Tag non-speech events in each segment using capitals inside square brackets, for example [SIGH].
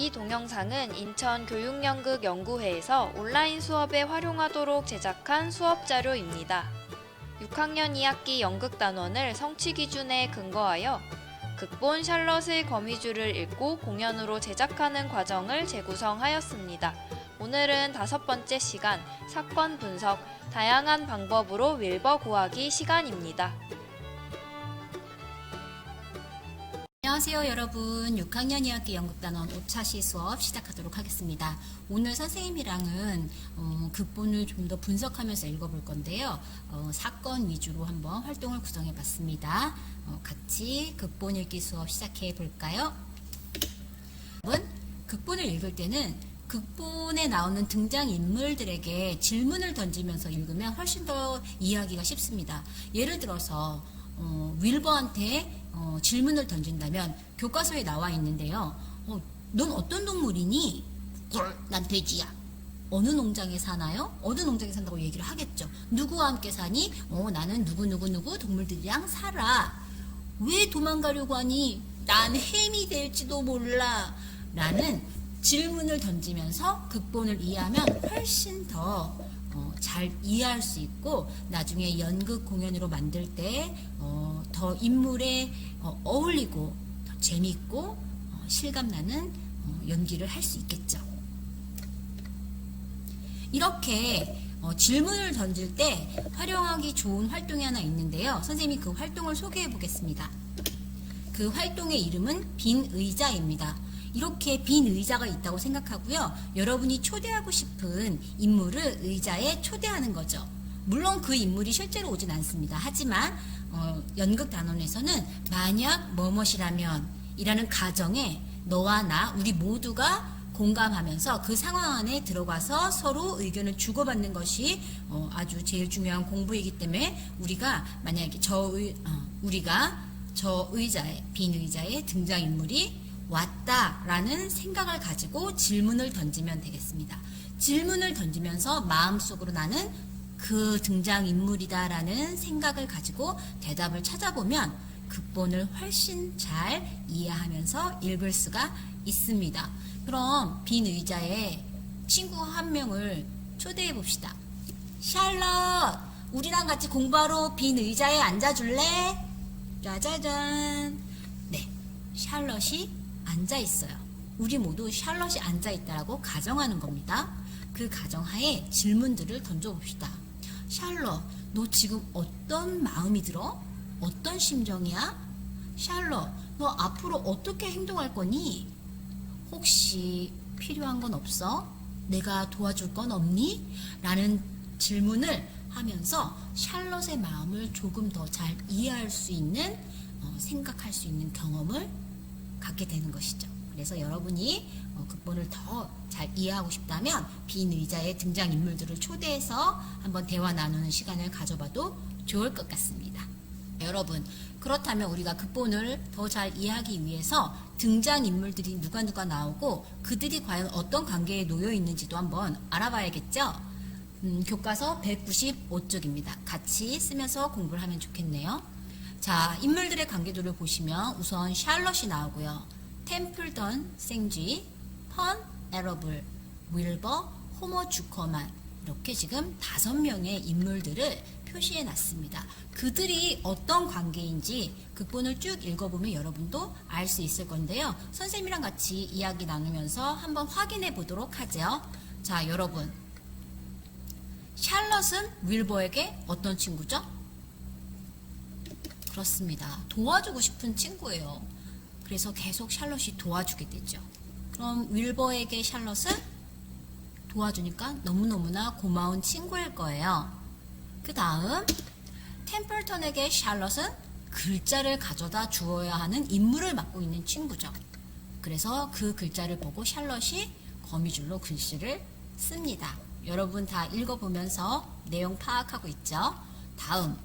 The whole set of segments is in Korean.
이 동영상은 인천 교육연극 연구회에서 온라인 수업에 활용하도록 제작한 수업 자료입니다. 6학년 2학기 연극 단원을 성취 기준에 근거하여 극본 샬럿의 거미줄을 읽고 공연으로 제작하는 과정을 재구성하였습니다. 오늘은 다섯 번째 시간 사건 분석 다양한 방법으로 윌버 구하기 시간입니다. 안녕하세요 여러분. 6학년 2학기 연극단원 5차시 수업 시작하도록 하겠습니다. 오늘 선생님이랑은 어, 극본을 좀 더 분석하면서 읽어볼 건데요. 어, 사건 위주로 한번 활동을 구성해 봤습니다. 어, 같이 극본 읽기 수업 시작해 볼까요? 여러분 극본을 읽을 때는 극본에 나오는 등장 인물들에게 질문을 던지면서 읽으면 훨씬 더 이해하기가 쉽습니다. 예를 들어서 어, 윌버한테 어, 질문을 던진다면 교과서에 나와 있는데요. 어, 넌 어떤 동물이니? 꿀, 난 돼지야. 어느 농장에 사나요? 어느 농장에 산다고 얘기를 하겠죠. 누구와 함께 사니? 어, 나는 누구누구누구 동물들이랑 살아. 왜 도망가려고 하니? 난 햄이 될지도 몰라. 라는 질문을 던지면서 극본을 이해하면 훨씬 더 어, 잘 이해할 수 있고 나중에 연극 공연으로 만들 때 어, 더 인물에 어, 어울리고 더 재밌고 어, 실감나는 어, 연기를 할 수 있겠죠. 이렇게 어, 질문을 던질 때 활용하기 좋은 활동이 하나 있는데요. 선생님이 그 활동을 소개해 보겠습니다. 그 활동의 이름은 빈 의자입니다. 이렇게 빈 의자가 있다고 생각하고요. 여러분이 초대하고 싶은 인물을 의자에 초대하는 거죠. 물론 그 인물이 실제로 오진 않습니다. 하지만 어, 연극 단원에서는 만약 뭐뭇이라면 이라는 가정에 너와 나 우리 모두가 공감하면서 그 상황 안에 들어가서 서로 의견을 주고받는 것이 어, 아주 제일 중요한 공부이기 때문에 우리가 만약에 저 의, 어, 우리가 저 의자에 빈 의자에 등장 인물이 왔다라는 생각을 가지고 질문을 던지면 되겠습니다. 질문을 던지면서 마음속으로 나는 그 등장 인물이다라는 생각을 가지고 대답을 찾아보면 극본을 훨씬 잘 이해하면서 읽을 수가 있습니다. 그럼 빈 의자에 친구 한 명을 초대해 봅시다. 샬럿, 우리랑 같이 공부하러 빈 의자에 앉아줄래? 짜자잔. 네, 샬럿이 앉아 있어요. 우리 모두 샬럿이 앉아 있다라고 가정하는 겁니다. 그 가정하에 질문들을 던져봅시다. 샬럿, 너 지금 어떤 마음이 들어? 어떤 심정이야? 샬럿, 너 앞으로 어떻게 행동할 거니? 혹시 필요한 건 없어? 내가 도와줄 건 없니? 라는 질문을 하면서 샬럿의 마음을 조금 더 잘 이해할 수 있는 어, 생각할 수 있는 경험을 갖게 되는 것이죠. 그래서 여러분이 어, 극본을 더 잘 이해하고 싶다면 빈 의자의 등장 인물들을 초대해서 한번 대화 나누는 시간을 가져봐도 좋을 것 같습니다. 여러분 그렇다면 우리가 극본을 더 잘 이해하기 위해서 등장 인물들이 누가 누가 나오고 그들이 과연 어떤 관계에 놓여 있는지도 한번 알아봐야겠죠. 음, 교과서 195쪽입니다. 같이 쓰면서 공부를 하면 좋겠네요. 자, 인물들의 관계도를 보시면 우선 샬럿이 나오고요. 템플던 생쥐, 펀 에러블, 윌버, 호머 주커만 이렇게 지금 다섯 명의 인물들을 표시해 놨습니다. 그들이 어떤 관계인지 극본을 쭉 읽어보면 여러분도 알 수 있을 건데요. 선생님이랑 같이 이야기 나누면서 한번 확인해 보도록 하죠. 자, 여러분. 샬럿은 윌버에게 어떤 친구죠? 그렇습니다. 도와주고 싶은 친구예요. 그래서 계속 샬럿이 도와주게 되죠. 그럼 윌버에게 샬럿은 도와주니까 너무너무나 고마운 친구일 거예요. 그 다음, 템플턴에게 샬럿은 글자를 가져다 주어야 하는 임무를 맡고 있는 친구죠. 그래서 그 글자를 보고 샬럿이 거미줄로 글씨를 씁니다. 여러분 다 읽어보면서 내용 파악하고 있죠? 다음,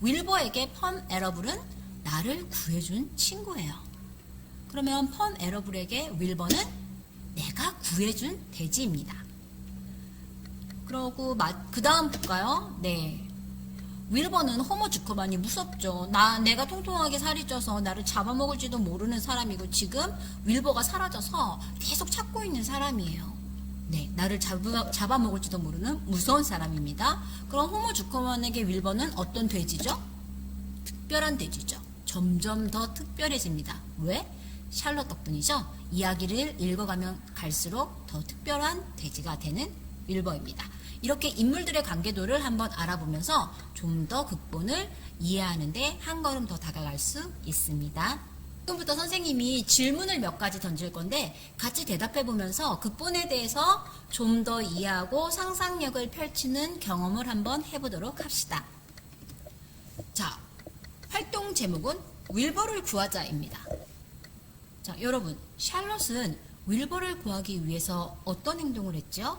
윌버에게 펌 에러블은 나를 구해준 친구예요. 그러면 펌 에러블에게 윌버는 내가 구해준 돼지입니다. 그러고 그 다음 볼까요? 네. 윌버는 호모 주커만이 무섭죠. 나 내가 통통하게 살이 쪄서 나를 잡아먹을지도 모르는 사람이고 지금 윌버가 사라져서 계속 찾고 있는 사람이에요. 네, 나를 잡아, 잡아먹을지도 모르는 무서운 사람입니다. 그럼 호모 주커만에게 윌버는 어떤 돼지죠? 특별한 돼지죠. 점점 더 특별해집니다. 왜? 샬럿 덕분이죠. 이야기를 읽어가면 갈수록 더 특별한 돼지가 되는 윌버입니다. 이렇게 인물들의 관계도를 한번 알아보면서 좀 더 극본을 이해하는데 한 걸음 더 다가갈 수 있습니다. 지금부터 선생님이 질문을 몇 가지 던질 건데 같이 대답해 보면서 극본에 대해서 좀 더 이해하고 상상력을 펼치는 경험을 한번 해보도록 합시다. 자, 활동 제목은 윌버를 구하자입니다. 자, 여러분, 샬롯은 윌버를 구하기 위해서 어떤 행동을 했죠?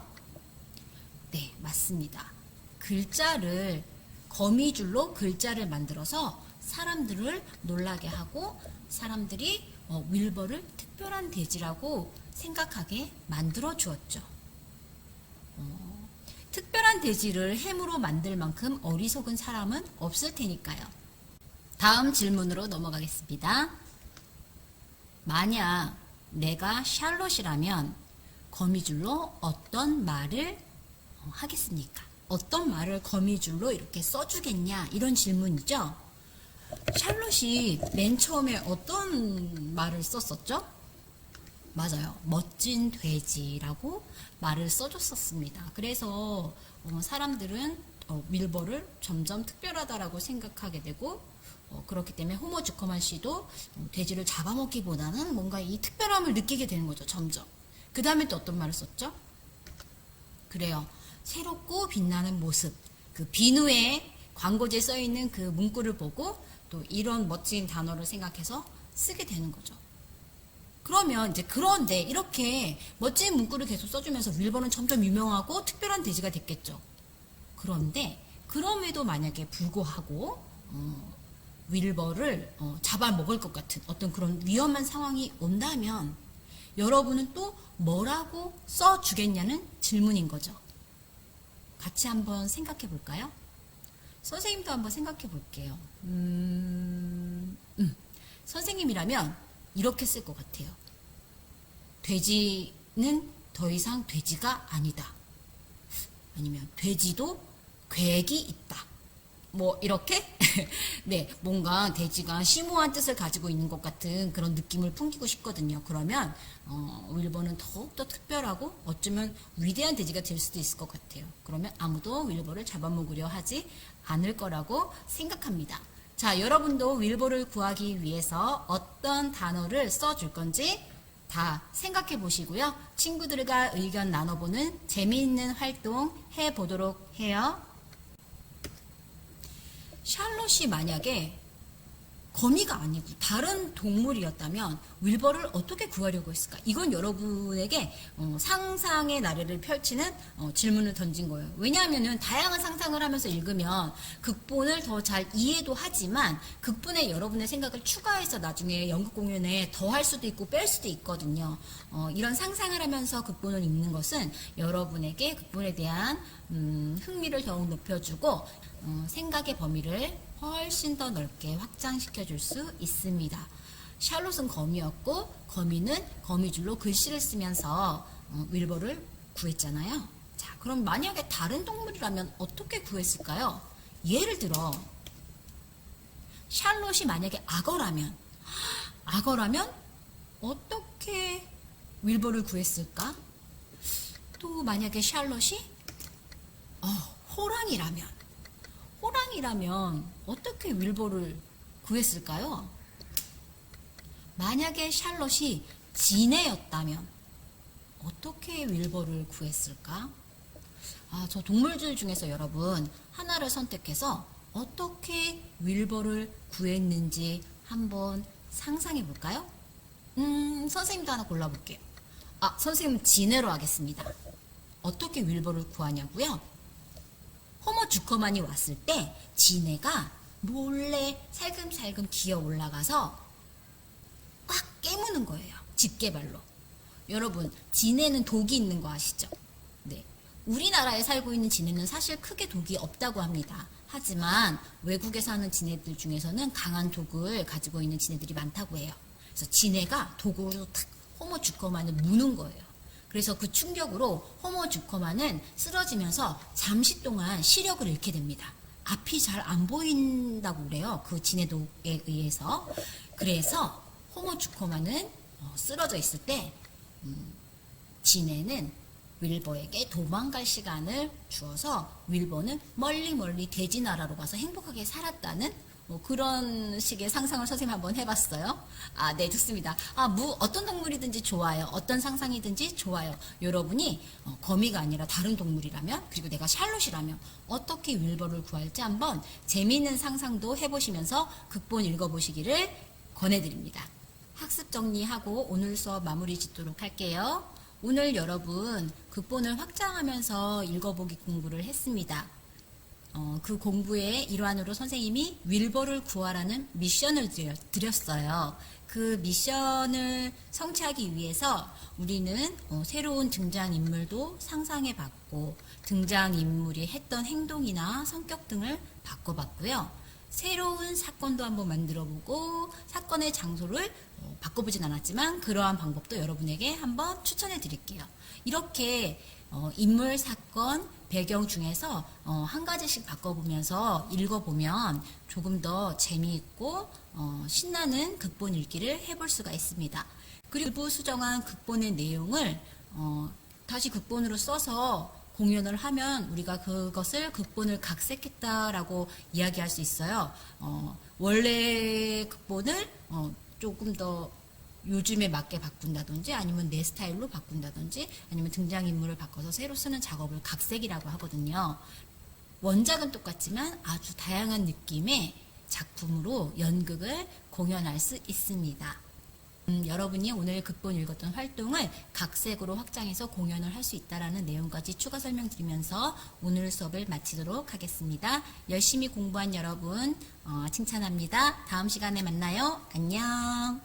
네, 맞습니다. 글자를 거미줄로 글자를 만들어서 사람들을 놀라게 하고 사람들이 어, 윌버를 특별한 돼지라고 생각하게 만들어 주었죠. 어, 특별한 돼지를 햄으로 만들 만큼 어리석은 사람은 없을 테니까요. 다음 질문으로 넘어가겠습니다. 만약 내가 샬롯이라면 거미줄로 어떤 말을 어, 하겠습니까? 어떤 말을 거미줄로 이렇게 써주겠냐? 이런 질문이죠. 샬롯이 맨 처음에 어떤 말을 썼었죠? 맞아요. 멋진 돼지라고 말을 써줬었습니다. 그래서 어, 사람들은 어, 밀버를 점점 특별하다라고 생각하게 되고 어, 그렇기 때문에 호모 주커만 씨도 어, 돼지를 잡아먹기보다는 뭔가 이 특별함을 느끼게 되는 거죠. 점점. 그 다음에 또 어떤 말을 썼죠? 그래요. 새롭고 빛나는 모습. 그 비누에 광고지에 써 있는 그 문구를 보고 또 이런 멋진 단어를 생각해서 쓰게 되는 거죠. 그러면 이제 그런데 이렇게 멋진 문구를 계속 써주면서 윌버는 점점 유명하고 특별한 돼지가 됐겠죠. 그런데 그럼에도 만약에 불구하고 어, 윌버를 어, 잡아먹을 것 같은 어떤 그런 위험한 상황이 온다면 여러분은 또 뭐라고 써주겠냐는 질문인 거죠. 같이 한번 생각해 볼까요? 선생님도 한번 생각해 볼게요. 음, 음. 선생님이라면 이렇게 쓸 것 같아요. 돼지는 더 이상 돼지가 아니다. 아니면 돼지도 괴기 있다. 뭐 이렇게 [LAUGHS] 네 뭔가 돼지가 심오한 뜻을 가지고 있는 것 같은 그런 느낌을 풍기고 싶거든요. 그러면 어, 윌버는 더욱더 특별하고 어쩌면 위대한 돼지가 될 수도 있을 것 같아요. 그러면 아무도 윌버를 잡아먹으려 하지 않을 거라고 생각합니다. 자, 여러분도 윌버를 구하기 위해서 어떤 단어를 써줄 건지 다 생각해 보시고요. 친구들과 의견 나눠보는 재미있는 활동 해 보도록 해요. 샬롯이 만약에 거미가 아니고 다른 동물이었다면 윌버를 어떻게 구하려고 했을까? 이건 여러분에게 어, 상상의 나래를 펼치는 어, 질문을 던진 거예요. 왜냐하면 다양한 상상을 하면서 읽으면 극본을 더 잘 이해도 하지만 극본에 여러분의 생각을 추가해서 나중에 연극 공연에 더 할 수도 있고 뺄 수도 있거든요. 어, 이런 상상을 하면서 극본을 읽는 것은 여러분에게 극본에 대한 음, 흥미를 더욱 높여주고 어, 생각의 범위를 훨씬 더 넓게 확장시켜 줄 수 있습니다. 샬롯은 거미였고 거미는 거미줄로 글씨를 쓰면서 어, 윌버를 구했잖아요. 자, 그럼 만약에 다른 동물이라면 어떻게 구했을까요? 예를 들어 샬롯이 만약에 악어라면 악어라면 어떻게 윌버를 구했을까? 또 만약에 샬롯이 어, 호랑이라면 호랑이라면 어떻게 윌버를 구했을까요? 만약에 샬롯이 지네였다면 어떻게 윌버를 구했을까? 아, 저 동물들 중에서 여러분 하나를 선택해서 어떻게 윌버를 구했는지 한번 상상해 볼까요? 음, 선생님도 하나 골라볼게요. 아, 선생님 지네로 하겠습니다. 어떻게 윌버를 구하냐고요? 호모 주커만이 왔을 때 지네가 몰래 살금살금 기어 올라가서 꽉 깨무는 거예요. 집게발로. 여러분, 지네는 독이 있는 거 아시죠? 네. 우리나라에 살고 있는 지네는 사실 크게 독이 없다고 합니다. 하지만 외국에 사는 지네들 중에서는 강한 독을 가지고 있는 지네들이 많다고 해요. 그래서 지네가 독으로 탁 호모 주커만을 무는 거예요. 그래서 그 충격으로 호모 주커만은 쓰러지면서 잠시 동안 시력을 잃게 됩니다. 앞이 잘 안 보인다고 그래요. 그 지네독에 의해서. 그래서 호모 주커만은 어, 쓰러져 있을 때 음, 지네는 윌버에게 도망갈 시간을 주어서 윌버는 멀리 멀리 돼지 나라로 가서 행복하게 살았다는 뭐 그런 식의 상상을 선생님 한번 해봤어요. 아, 네, 좋습니다. 아, 무, 어떤 동물이든지 좋아요. 어떤 상상이든지 좋아요. 여러분이 어, 거미가 아니라 다른 동물이라면, 그리고 내가 샬롯이라면 어떻게 윌버를 구할지 한번 재미있는 상상도 해보시면서 극본 읽어보시기를 권해드립니다. 학습 정리하고 오늘 수업 마무리 짓도록 할게요. 오늘 여러분 극본을 확장하면서 읽어보기 공부를 했습니다. 어, 그 공부의 일환으로 선생님이 윌버를 구하라는 미션을 드렸어요. 그 미션을 성취하기 위해서 우리는 어, 새로운 등장인물도 상상해 봤고, 등장인물이 했던 행동이나 성격 등을 바꿔봤고요. 새로운 사건도 한번 만들어 보고, 사건의 장소를 어, 바꿔보진 않았지만, 그러한 방법도 여러분에게 한번 추천해 드릴게요. 이렇게 어, 인물, 사건, 배경 중에서 어, 한 가지씩 바꿔보면서 읽어보면 조금 더 재미있고 어, 신나는 극본 읽기를 해볼 수가 있습니다. 그리고 일부 수정한 극본의 내용을 어, 다시 극본으로 써서 공연을 하면 우리가 그것을 극본을 각색했다라고 이야기할 수 있어요. 어, 원래 극본을 어, 조금 더 요즘에 맞게 바꾼다든지 아니면 내 스타일로 바꾼다든지 아니면 등장인물을 바꿔서 새로 쓰는 작업을 각색이라고 하거든요. 원작은 똑같지만 아주 다양한 느낌의 작품으로 연극을 공연할 수 있습니다. 음, 여러분이 오늘 극본 읽었던 활동을 각색으로 확장해서 공연을 할 수 있다라는 내용까지 추가 설명드리면서 오늘 수업을 마치도록 하겠습니다. 열심히 공부한 여러분 어, 칭찬합니다. 다음 시간에 만나요. 안녕.